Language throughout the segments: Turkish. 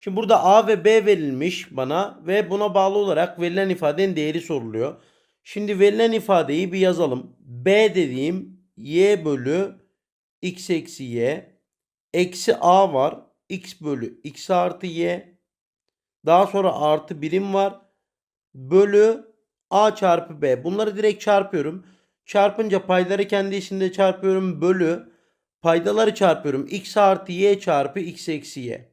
Şimdi burada A ve B verilmiş bana ve buna bağlı olarak verilen ifadenin değeri soruluyor. Şimdi verilen ifadeyi bir yazalım. B dediğim y bölü x eksi y eksi a var. x bölü x artı y. Daha sonra artı birim var. Bölü a çarpı b. Bunları direkt çarpıyorum. Çarpınca payları kendi içinde çarpıyorum. Bölü paydaları çarpıyorum. x artı y çarpı x eksi y.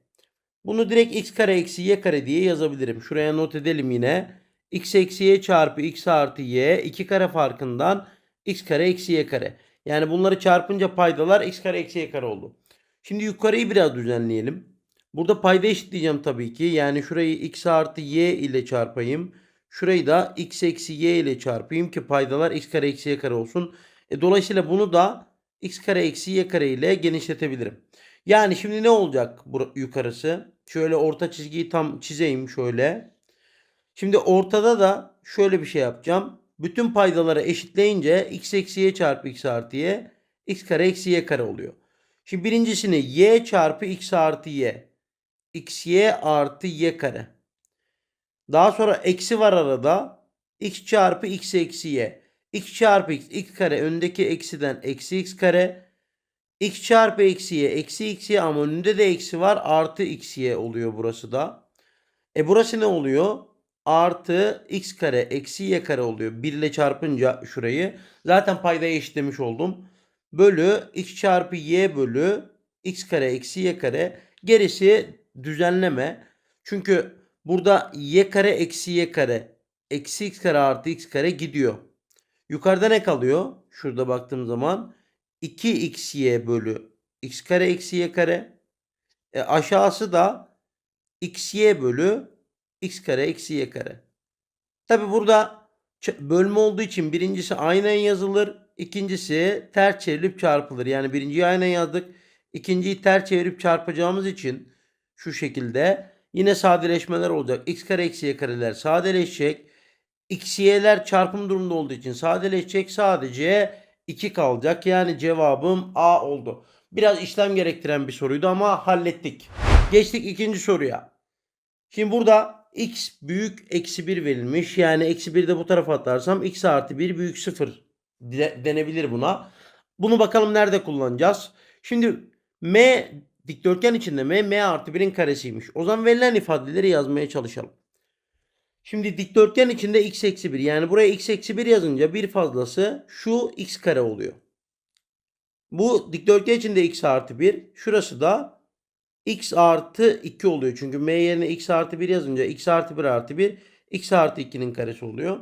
Bunu direkt x kare eksi y kare diye yazabilirim. Şuraya not edelim yine. x eksi y çarpı x artı y 2 kare farkından x kare eksi y kare. Yani bunları çarpınca paydalar x kare eksi y kare oldu. Şimdi yukarıyı biraz düzenleyelim. Burada payda eşitleyeceğim tabii ki. Yani şurayı x artı y ile çarpayım. Şurayı da x eksi y ile çarpayım ki paydalar x kare eksi y kare olsun. E, dolayısıyla bunu da x kare eksi y kare ile genişletebilirim. Yani şimdi ne olacak bu yukarısı? Şöyle orta çizgiyi tam çizeyim şöyle. Şimdi ortada da şöyle bir şey yapacağım. Bütün paydaları eşitleyince x eksi y çarpı x artı y x kare eksi y kare oluyor. Şimdi birincisini y çarpı x artı y x y artı y kare. Daha sonra eksi var arada. x çarpı x eksi y. x çarpı x x kare öndeki eksiden eksi x kare. X çarpı eksi y eksi x y ama önünde de eksi var artı x y oluyor burası da. E burası ne oluyor? Artı x kare eksi y kare oluyor. 1 ile çarpınca şurayı. Zaten paydayı eşitlemiş oldum. Bölü x çarpı y bölü x kare eksi y kare. Gerisi düzenleme. Çünkü burada y kare eksi y kare eksi x kare artı x kare gidiyor. Yukarıda ne kalıyor? Şurada baktığım zaman 2xy bölü x kare eksi y kare. E aşağısı da xy bölü x kare eksi y kare. Tabi burada bölme olduğu için birincisi aynen yazılır. ikincisi ters çevrilip çarpılır. Yani birinciyi aynen yazdık. ikinciyi ters çevirip çarpacağımız için şu şekilde yine sadeleşmeler olacak. x kare eksi y kareler sadeleşecek. x y'ler çarpım durumunda olduğu için sadeleşecek. Sadece 2 kalacak. Yani cevabım A oldu. Biraz işlem gerektiren bir soruydu ama hallettik. Geçtik ikinci soruya. Şimdi burada x büyük eksi 1 verilmiş. Yani eksi 1 de bu tarafa atarsam x artı 1 büyük 0 de- denebilir buna. Bunu bakalım nerede kullanacağız. Şimdi m dikdörtgen içinde m m artı 1'in karesiymiş. O zaman verilen ifadeleri yazmaya çalışalım. Şimdi dikdörtgen içinde x eksi 1 yani buraya x eksi 1 yazınca bir fazlası şu x kare oluyor. Bu dikdörtgen içinde x artı 1 şurası da x artı 2 oluyor. Çünkü m yerine x artı 1 yazınca x artı 1 artı 1 x artı 2'nin karesi oluyor.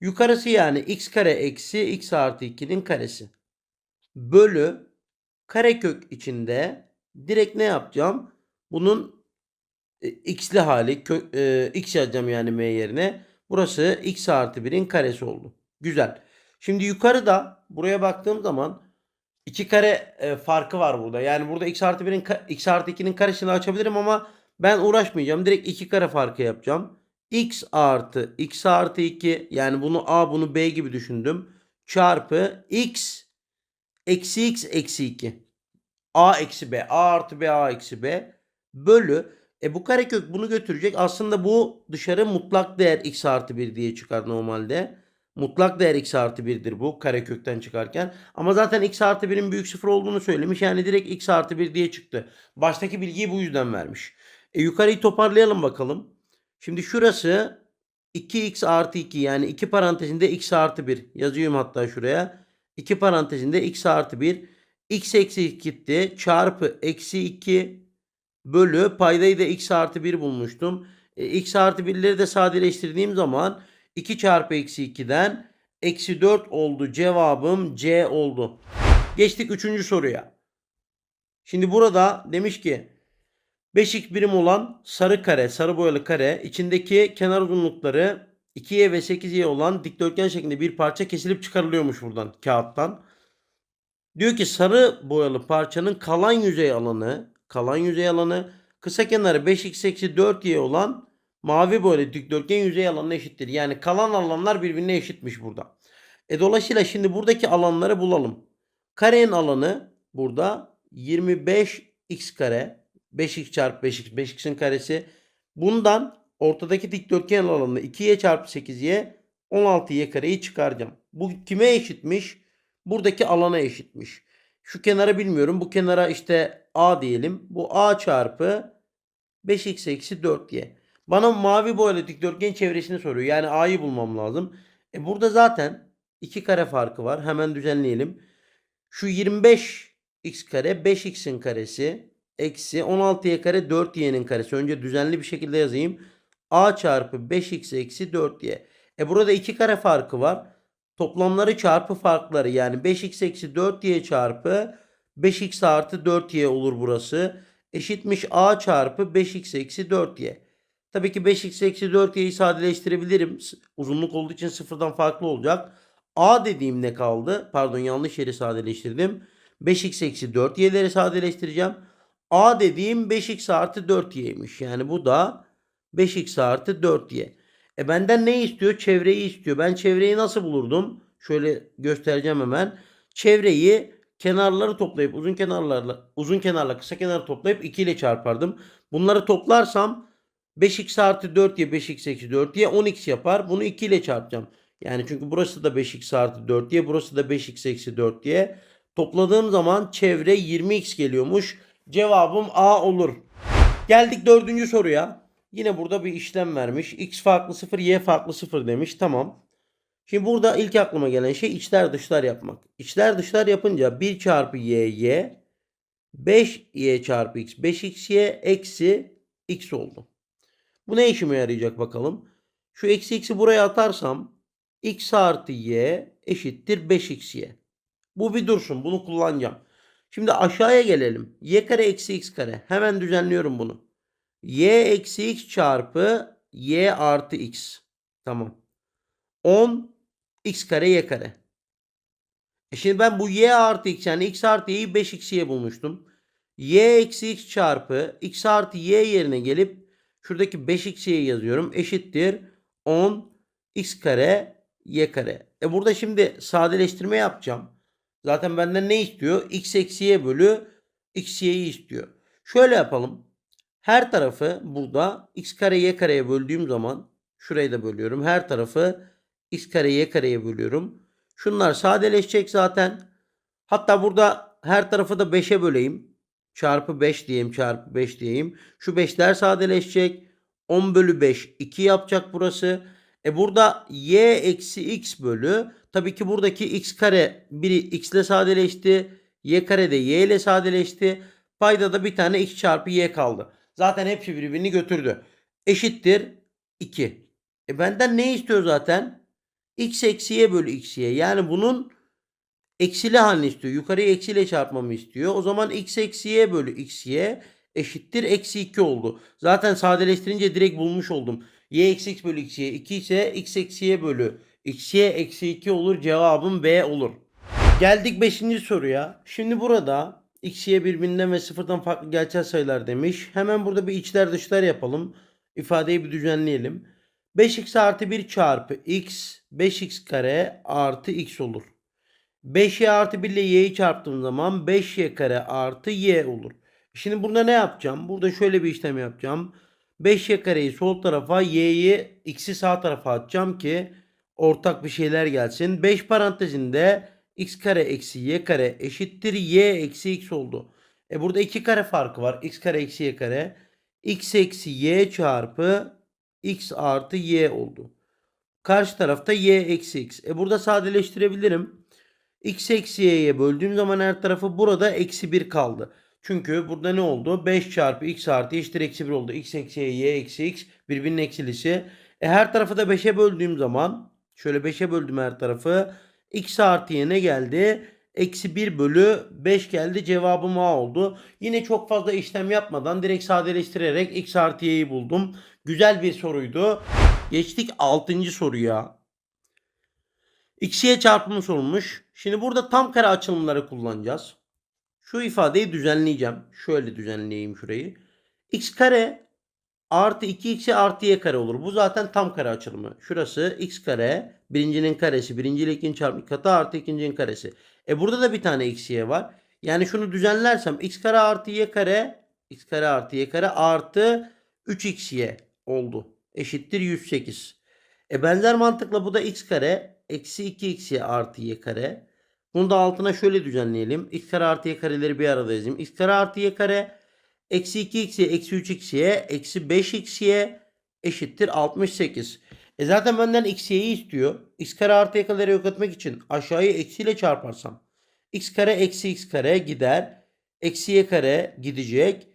Yukarısı yani x kare eksi x artı 2'nin karesi. Bölü karekök içinde direkt ne yapacağım? Bunun e, x'li hali kö, e, x yazacağım yani m yerine. Burası x artı 1'in karesi oldu. Güzel. Şimdi yukarıda buraya baktığım zaman iki kare e, farkı var burada. Yani burada x artı 1'in ka- x artı 2'nin karesini açabilirim ama ben uğraşmayacağım. Direkt iki kare farkı yapacağım. x artı x artı 2 yani bunu a bunu b gibi düşündüm. Çarpı x eksi x eksi 2. a eksi b. a artı b a eksi b. Bölü e bu karekök bunu götürecek. Aslında bu dışarı mutlak değer x artı 1 diye çıkar normalde. Mutlak değer x artı 1'dir bu karekökten çıkarken. Ama zaten x artı 1'in büyük sıfır olduğunu söylemiş. Yani direkt x artı 1 diye çıktı. Baştaki bilgiyi bu yüzden vermiş. E yukarıyı toparlayalım bakalım. Şimdi şurası 2x artı 2 yani 2 parantezinde x artı 1. Yazıyorum hatta şuraya. 2 parantezinde x artı 1. x eksi 2 gitti. Çarpı eksi 2 bölü paydayı da x artı 1 bulmuştum. E, x artı 1'leri de sadeleştirdiğim zaman 2 çarpı eksi 2'den eksi 4 oldu. Cevabım C oldu. Geçtik 3. soruya. Şimdi burada demiş ki 5x birim olan sarı kare, sarı boyalı kare içindeki kenar uzunlukları 2y ve 8y olan dikdörtgen şeklinde bir parça kesilip çıkarılıyormuş buradan kağıttan. Diyor ki sarı boyalı parçanın kalan yüzey alanı, kalan yüzey alanı kısa kenarı 5x eksi 4y olan mavi boyalı dikdörtgen yüzey alanına eşittir. Yani kalan alanlar birbirine eşitmiş burada. E dolayısıyla şimdi buradaki alanları bulalım. Karenin alanı burada 25x kare 5x çarpı 5x 5x'in karesi. Bundan ortadaki dikdörtgen alanını 2y çarpı 8y 16y kareyi çıkaracağım. Bu kime eşitmiş? Buradaki alana eşitmiş. Şu kenarı bilmiyorum. Bu kenara işte a diyelim. Bu a çarpı 5x eksi 4y. Bana mavi boyalı dikdörtgen çevresini soruyor. Yani a'yı bulmam lazım. E burada zaten 2 kare farkı var. Hemen düzenleyelim. Şu 25 x kare 5x'in karesi eksi 16y kare 4y'nin karesi. Önce düzenli bir şekilde yazayım. a çarpı 5x eksi 4y. E burada 2 kare farkı var. Toplamları çarpı farkları yani 5x eksi 4y çarpı 5x artı 4y olur burası. Eşitmiş a çarpı 5x eksi 4y. Tabii ki 5x eksi 4y'yi sadeleştirebilirim. Uzunluk olduğu için sıfırdan farklı olacak. a dediğim ne kaldı? Pardon yanlış yeri sadeleştirdim. 5x eksi 4y'leri sadeleştireceğim. a dediğim 5x artı 4y'ymiş. Yani bu da 5x artı 4y. E benden ne istiyor? Çevreyi istiyor. Ben çevreyi nasıl bulurdum? Şöyle göstereceğim hemen. Çevreyi kenarları toplayıp uzun kenarlarla uzun kenarla kısa kenarı toplayıp 2 ile çarpardım. Bunları toplarsam 5x artı 4y 5x eksi 4y 10x yapar. Bunu 2 ile çarpacağım. Yani çünkü burası da 5x artı 4y burası da 5x eksi 4y. Topladığım zaman çevre 20x geliyormuş. Cevabım A olur. Geldik dördüncü soruya. Yine burada bir işlem vermiş. X farklı 0, Y farklı 0 demiş. Tamam. Şimdi burada ilk aklıma gelen şey içler dışlar yapmak. İçler dışlar yapınca 1 çarpı y, y 5y çarpı x 5xy eksi x oldu. Bu ne işime yarayacak bakalım. Şu eksi x'i buraya atarsam x artı y eşittir 5xy. Bu bir dursun. Bunu kullanacağım. Şimdi aşağıya gelelim. y kare eksi x kare. Hemen düzenliyorum bunu. Y eksi x çarpı y artı x. Tamam. 10 x kare y kare. E şimdi ben bu y artı x yani x artı y'yi 5x'ye bulmuştum. y eksi x çarpı x artı y yerine gelip şuradaki 5x'ye yazıyorum. Eşittir 10 x kare y kare. E burada şimdi sadeleştirme yapacağım. Zaten benden ne istiyor? x eksi y bölü x y'yi istiyor. Şöyle yapalım. Her tarafı burada x kare y kareye böldüğüm zaman şurayı da bölüyorum. Her tarafı x kare y kareye bölüyorum. Şunlar sadeleşecek zaten. Hatta burada her tarafı da 5'e böleyim. Çarpı 5 diyeyim çarpı 5 diyeyim. Şu 5'ler sadeleşecek. 10 bölü 5 2 yapacak burası. E burada y eksi x bölü. Tabii ki buradaki x kare biri x ile sadeleşti. Y kare de y ile sadeleşti. Payda da bir tane x çarpı y kaldı. Zaten hepsi birbirini götürdü. Eşittir 2. E benden ne istiyor zaten? x eksi y bölü x y. Yani bunun eksili halini istiyor. Yukarıya eksiyle çarpmamı istiyor. O zaman x eksi y bölü x y eşittir eksi 2 oldu. Zaten sadeleştirince direkt bulmuş oldum. y eksi x bölü x y 2 ise x eksi y bölü x y eksi 2 olur. Cevabım B olur. Geldik 5. soruya. Şimdi burada x y birbirinden ve sıfırdan farklı gerçel sayılar demiş. Hemen burada bir içler dışlar yapalım. İfadeyi bir düzenleyelim. 5x artı 1 çarpı x 5x kare artı x olur. 5y artı 1 ile y'yi çarptığım zaman 5y kare artı y olur. Şimdi burada ne yapacağım? Burada şöyle bir işlem yapacağım. 5y kareyi sol tarafa y'yi x'i sağ tarafa atacağım ki ortak bir şeyler gelsin. 5 parantezinde x kare eksi y kare eşittir y eksi x oldu. E burada iki kare farkı var. x kare eksi y kare. x eksi y çarpı x artı y oldu. Karşı tarafta y eksi x. E burada sadeleştirebilirim. x eksi y'ye böldüğüm zaman her tarafı burada eksi 1 kaldı. Çünkü burada ne oldu? 5 çarpı x artı eşittir eksi 1 oldu. x eksi y, y eksi x birbirinin eksilisi. E her tarafı da 5'e böldüğüm zaman şöyle 5'e böldüm her tarafı. X artı y ne geldi? Eksi 1 bölü 5 geldi. Cevabım A oldu. Yine çok fazla işlem yapmadan direkt sadeleştirerek x artı y'yi buldum. Güzel bir soruydu. Geçtik 6. soruya. X'ye çarpımı sorulmuş. Şimdi burada tam kare açılımları kullanacağız. Şu ifadeyi düzenleyeceğim. Şöyle düzenleyeyim şurayı. X kare artı 2x artı y kare olur. Bu zaten tam kare açılımı. Şurası x kare birincinin karesi. Birinci ile ikinci çarpı katı artı ikincinin karesi. E burada da bir tane x y var. Yani şunu düzenlersem x kare artı y kare x kare artı y kare artı 3xy oldu. Eşittir 108. E benzer mantıkla bu da x kare eksi 2xy artı y kare. Bunu da altına şöyle düzenleyelim. x kare artı y kareleri bir arada yazayım. x kare artı y kare eksi 2xy eksi 3xy eksi 5xy eşittir 68. E zaten benden xy'yi istiyor. x kare artı y yok etmek için aşağıyı eksiyle çarparsam. x kare eksi x kare gider. Eksi y kare gidecek.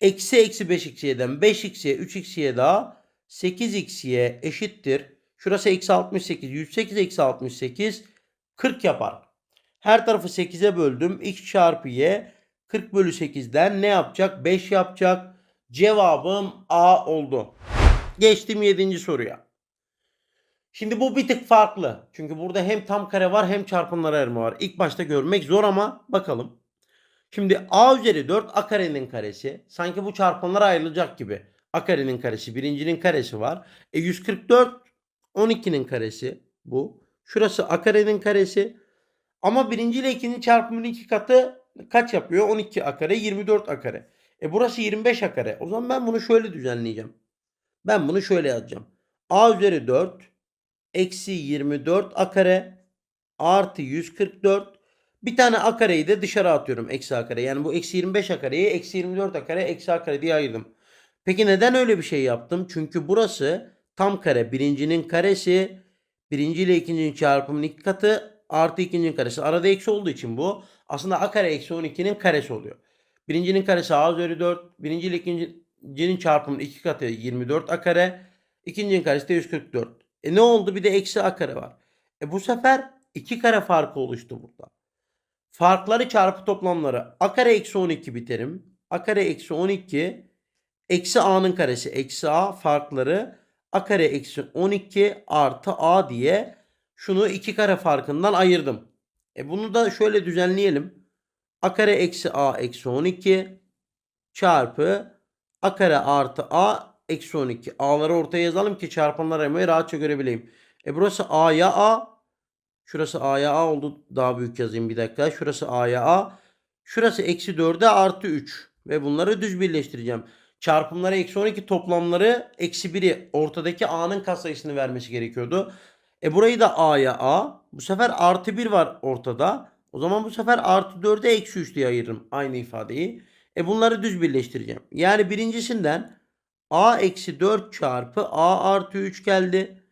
Eksi eksi 5xy'den 5xy 3xy daha 8xy eşittir. Şurası eksi 68. 108 eksi 68 40 yapar. Her tarafı 8'e böldüm. x çarpı y 40 bölü 8'den ne yapacak? 5 yapacak. Cevabım A oldu. Geçtim 7. soruya. Şimdi bu bir tık farklı. Çünkü burada hem tam kare var hem çarpanlara ayırma var. İlk başta görmek zor ama bakalım. Şimdi a üzeri 4 a karenin karesi. Sanki bu çarpanlara ayrılacak gibi. a karenin karesi birincinin karesi var. E 144 12'nin karesi bu. Şurası a karenin karesi. Ama birinci ile ikinci çarpımının iki katı kaç yapıyor? 12 a kare 24 a kare. E burası 25 a kare. O zaman ben bunu şöyle düzenleyeceğim. Ben bunu şöyle yazacağım. a üzeri 4 eksi 24 a kare artı 144 bir tane a kareyi de dışarı atıyorum eksi a kare. Yani bu eksi 25 a kareyi eksi 24 a kare eksi a kare diye ayırdım. Peki neden öyle bir şey yaptım? Çünkü burası tam kare birincinin karesi birinci ile ikincinin çarpımının iki katı artı ikincinin karesi. Arada eksi olduğu için bu aslında a kare eksi 12'nin karesi oluyor. Birincinin karesi a üzeri 4. Birinci ile ikincinin çarpımının iki katı 24 a kare. İkincinin karesi de 144. E ne oldu? Bir de eksi a kare var. E bu sefer iki kare farkı oluştu burada. Farkları çarpı toplamları. A kare eksi 12 biterim. A kare eksi 12 eksi a'nın karesi eksi a farkları a kare eksi 12 artı a diye şunu iki kare farkından ayırdım. E bunu da şöyle düzenleyelim. a kare eksi a eksi 12 çarpı a kare artı a eksi 12. A'ları ortaya yazalım ki çarpanlar ayırmayı rahatça görebileyim. E burası a'ya a. Şurası a'ya a oldu. Daha büyük yazayım bir dakika. Şurası a'ya a. Şurası eksi 4'e artı 3. Ve bunları düz birleştireceğim. Çarpımları eksi 12 toplamları eksi 1'i ortadaki a'nın katsayısını vermesi gerekiyordu. E burayı da a'ya a. Bu sefer artı 1 var ortada. O zaman bu sefer artı 4'e eksi 3 diye ayırırım aynı ifadeyi. E bunları düz birleştireceğim. Yani birincisinden a eksi 4 çarpı a artı 3 geldi.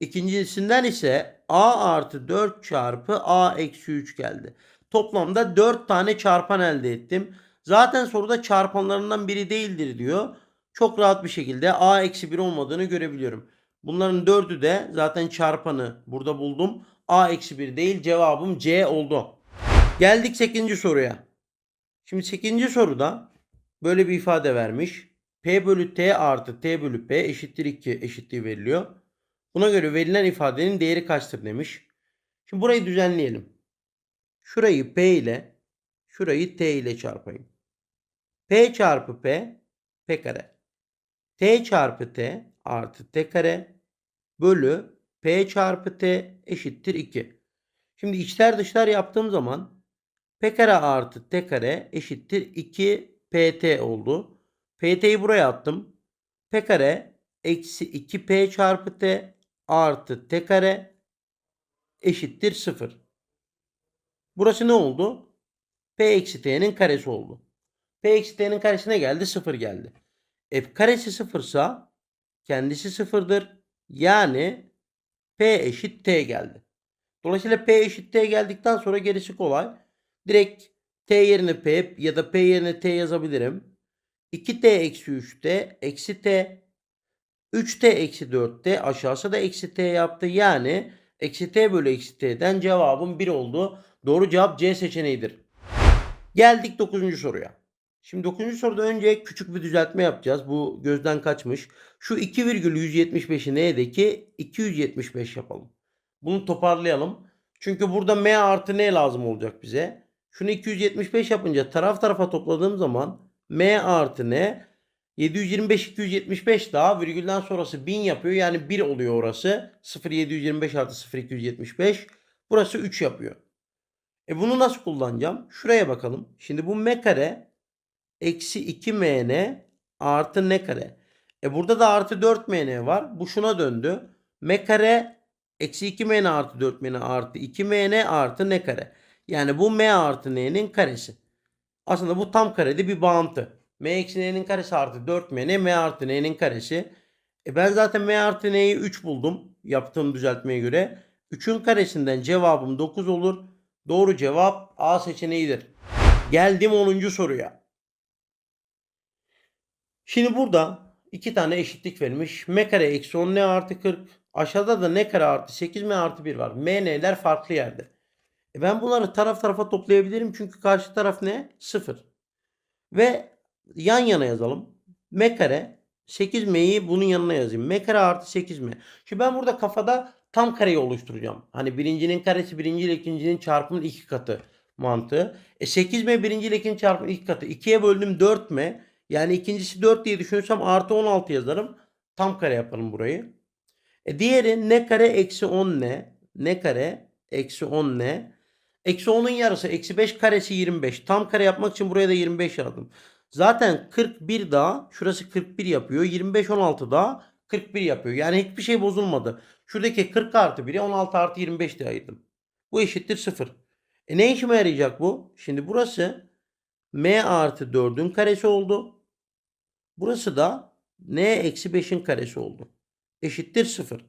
İkincisinden ise a artı 4 çarpı a eksi 3 geldi. Toplamda 4 tane çarpan elde ettim. Zaten soruda çarpanlarından biri değildir diyor. Çok rahat bir şekilde a eksi 1 olmadığını görebiliyorum. Bunların dördü de zaten çarpanı burada buldum. a eksi 1 değil cevabım C oldu. Geldik 8. soruya. Şimdi 8. soruda böyle bir ifade vermiş. P bölü T artı T bölü P eşittir 2 eşitliği veriliyor. Buna göre verilen ifadenin değeri kaçtır demiş. Şimdi burayı düzenleyelim. Şurayı P ile şurayı T ile çarpayım. P çarpı P P kare. T çarpı T artı T kare bölü P çarpı T eşittir 2. Şimdi içler dışlar yaptığım zaman P kare artı T kare eşittir 2 PT oldu. PT'yi buraya attım. P kare eksi 2P çarpı T artı T kare eşittir 0. Burası ne oldu? P eksi T'nin karesi oldu. P eksi T'nin karesine geldi 0 geldi. F karesi 0 ise kendisi 0'dır. Yani P eşit T geldi. Dolayısıyla P eşit T geldikten sonra gerisi kolay. Direkt T yerine P ya da P yerine T yazabilirim. 2T eksi 3T eksi T 3T eksi 4T aşağısı da eksi T yaptı. Yani eksi T bölü eksi T'den cevabım 1 oldu. Doğru cevap C seçeneğidir. Geldik 9. soruya. Şimdi 9. soruda önce küçük bir düzeltme yapacağız. Bu gözden kaçmış. Şu 2,175'i N'deki 275 yapalım. Bunu toparlayalım. Çünkü burada M artı N lazım olacak bize. Şunu 275 yapınca taraf tarafa topladığım zaman M artı N 725 275 daha virgülden sonrası 1000 yapıyor. Yani 1 oluyor orası. 0725 artı 0275. Burası 3 yapıyor. E bunu nasıl kullanacağım? Şuraya bakalım. Şimdi bu M kare eksi 2mn artı n kare. E burada da artı 4mn var. Bu şuna döndü. m kare eksi 2mn artı 4mn artı 2mn artı n kare. Yani bu m artı n'nin karesi. Aslında bu tam karede bir bağıntı. m eksi n'nin karesi artı 4mn m artı n'nin karesi. E ben zaten m artı n'yi 3 buldum. Yaptığım düzeltmeye göre. 3'ün karesinden cevabım 9 olur. Doğru cevap A seçeneğidir. Geldim 10. soruya. Şimdi burada iki tane eşitlik verilmiş. M kare eksi 10 n artı 40. Aşağıda da n kare artı 8 m artı 1 var. M n'ler farklı yerde. E ben bunları taraf tarafa toplayabilirim. Çünkü karşı taraf ne? 0. Ve yan yana yazalım. M kare 8m'yi bunun yanına yazayım. M kare artı 8m. Şimdi ben burada kafada tam kareyi oluşturacağım. Hani birincinin karesi birinci ile ikincinin çarpımının iki katı mantığı. E 8m birinci ile ikinci çarpımının iki katı. 2'ye böldüm 4m. Yani ikincisi 4 diye düşünürsem artı 16 yazarım. Tam kare yaparım burayı. E diğeri ne kare eksi 10 ne? Ne kare eksi 10 ne? Eksi 10'un yarısı eksi 5 karesi 25. Tam kare yapmak için buraya da 25 yazdım. Zaten 41 daha şurası 41 yapıyor. 25 16 daha 41 yapıyor. Yani hiçbir şey bozulmadı. Şuradaki 40 artı 1'e 16 artı 25 diye ayırdım. Bu eşittir 0. E ne işime yarayacak bu? Şimdi burası m artı 4'ün karesi oldu. Burası da n eksi 5'in karesi oldu. Eşittir 0.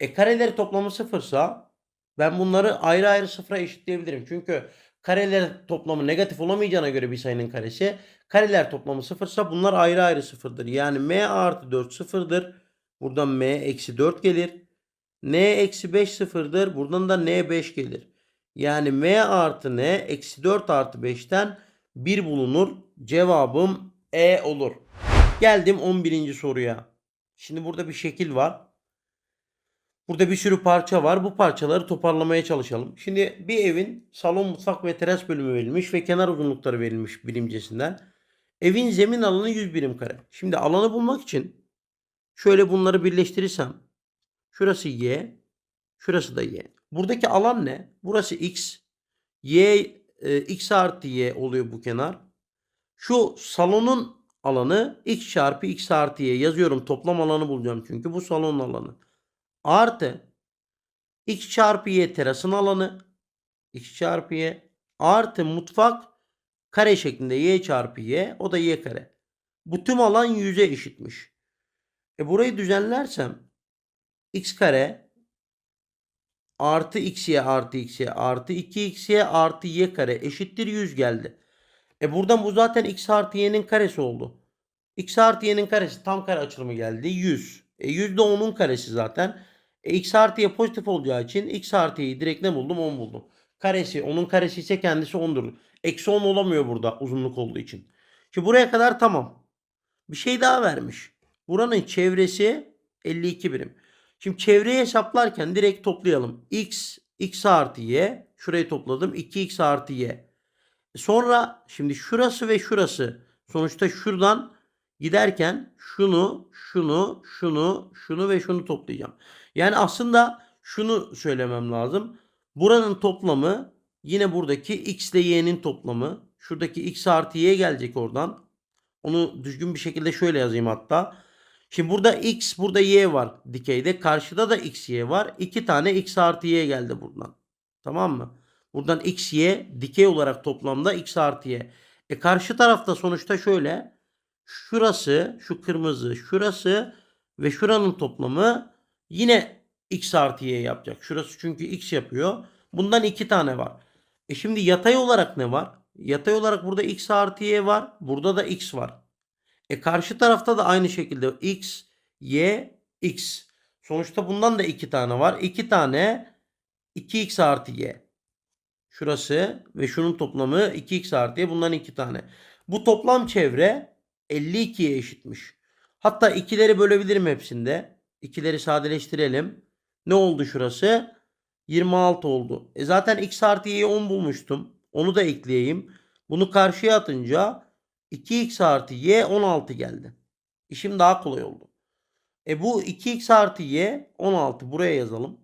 E kareleri toplamı sıfırsa ben bunları ayrı ayrı sıfıra eşitleyebilirim. Çünkü kareler toplamı negatif olamayacağına göre bir sayının karesi kareler toplamı sıfırsa bunlar ayrı ayrı sıfırdır. Yani m artı 4 sıfırdır. Buradan m eksi 4 gelir. n eksi 5 sıfırdır. Buradan da n 5 gelir. Yani m artı n eksi 4 artı 5'ten 1 bulunur. Cevabım E olur. Geldim 11. soruya. Şimdi burada bir şekil var. Burada bir sürü parça var. Bu parçaları toparlamaya çalışalım. Şimdi bir evin salon, mutfak ve teras bölümü verilmiş ve kenar uzunlukları verilmiş birimcesinden. Evin zemin alanı 100 birim kare. Şimdi alanı bulmak için şöyle bunları birleştirirsem şurası y, şurası da y. Buradaki alan ne? Burası x. Y e, x artı y oluyor bu kenar. Şu salonun alanı x çarpı x artı y yazıyorum. Toplam alanı bulacağım çünkü bu salonun alanı. Artı x çarpı y terasın alanı x çarpı y artı mutfak kare şeklinde y çarpı y o da y kare. Bu tüm alan 100'e eşitmiş. E burayı düzenlersem x kare artı xy artı xy artı 2xy artı y kare eşittir 100 geldi. E buradan bu zaten x artı y'nin karesi oldu. x artı y'nin karesi tam kare açılımı geldi 100. E 100 de 10'un karesi zaten. E, x artı y pozitif olacağı için x artı y'yi direkt ne buldum 10 buldum. Karesi onun karesi ise kendisi 10'dur. Eksi 10 olamıyor burada uzunluk olduğu için. Şimdi buraya kadar tamam. Bir şey daha vermiş. Buranın çevresi 52 birim. Şimdi çevreyi hesaplarken direkt toplayalım. x, x artı y. Şurayı topladım. 2x artı y. Sonra şimdi şurası ve şurası. Sonuçta şuradan giderken şunu, şunu, şunu, şunu ve şunu toplayacağım. Yani aslında şunu söylemem lazım. Buranın toplamı yine buradaki x ile y'nin toplamı. Şuradaki x artı y gelecek oradan. Onu düzgün bir şekilde şöyle yazayım hatta. Şimdi burada x burada y var dikeyde. Karşıda da x y var. İki tane x artı y geldi buradan. Tamam mı? Buradan x y dikey olarak toplamda x artı y. E karşı tarafta sonuçta şöyle. Şurası şu kırmızı şurası ve şuranın toplamı yine x artı y yapacak. Şurası çünkü x yapıyor. Bundan iki tane var. E şimdi yatay olarak ne var? Yatay olarak burada x artı y var. Burada da x var. E karşı tarafta da aynı şekilde x, y, x. Sonuçta bundan da iki tane var. İki tane 2x artı y. Şurası ve şunun toplamı 2x artı y. Bundan iki tane. Bu toplam çevre 52'ye eşitmiş. Hatta ikileri bölebilirim hepsinde. İkileri sadeleştirelim. Ne oldu şurası? 26 oldu. E zaten x artı y'yi 10 bulmuştum. Onu da ekleyeyim. Bunu karşıya atınca 2x artı y 16 geldi. İşim daha kolay oldu. E bu 2x artı y 16 buraya yazalım.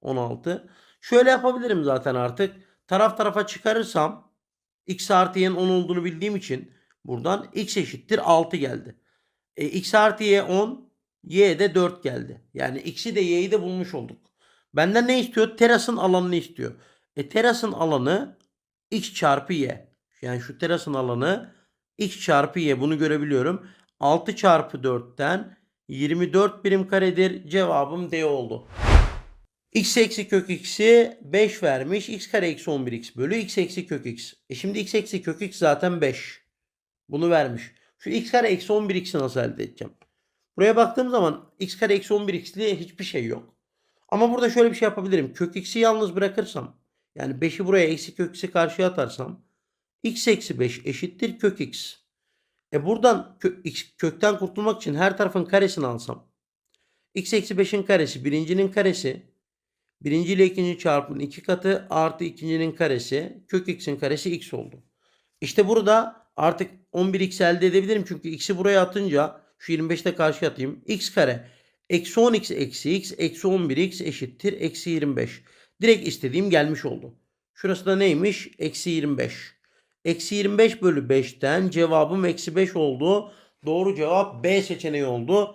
16. Şöyle yapabilirim zaten artık. Taraf tarafa çıkarırsam x artı y'nin 10 olduğunu bildiğim için Buradan x eşittir 6 geldi. E, x artı y 10. Y de 4 geldi. Yani x'i de y'yi de bulmuş olduk. Benden ne istiyor? Terasın alanını istiyor. E terasın alanı x çarpı y. Yani şu terasın alanı x çarpı y bunu görebiliyorum. 6 çarpı 4'ten 24 birim karedir. Cevabım D oldu. x eksi kök x'i 5 vermiş. x kare eksi 11x bölü x eksi kök x. E şimdi x eksi kök x zaten 5. Bunu vermiş. Şu x kare eksi 11x'i nasıl elde edeceğim? Buraya baktığım zaman x kare eksi 11x'li hiçbir şey yok. Ama burada şöyle bir şey yapabilirim. Kök x'i yalnız bırakırsam yani 5'i buraya eksi kök x'i karşıya atarsam x eksi 5 eşittir kök x. E buradan kö- kökten kurtulmak için her tarafın karesini alsam x eksi 5'in karesi birincinin karesi birinci ile ikinci çarpımın iki katı artı ikincinin karesi kök x'in karesi x oldu. İşte burada artık 11x elde edebilirim çünkü x'i buraya atınca şu 25'te karşıya atayım. x kare eksi 10x eksi x eksi 11x eşittir eksi 25. Direkt istediğim gelmiş oldu. Şurası da neymiş? Eksi 25. Eksi 25 bölü 5'ten cevabım eksi 5 oldu. Doğru cevap B seçeneği oldu.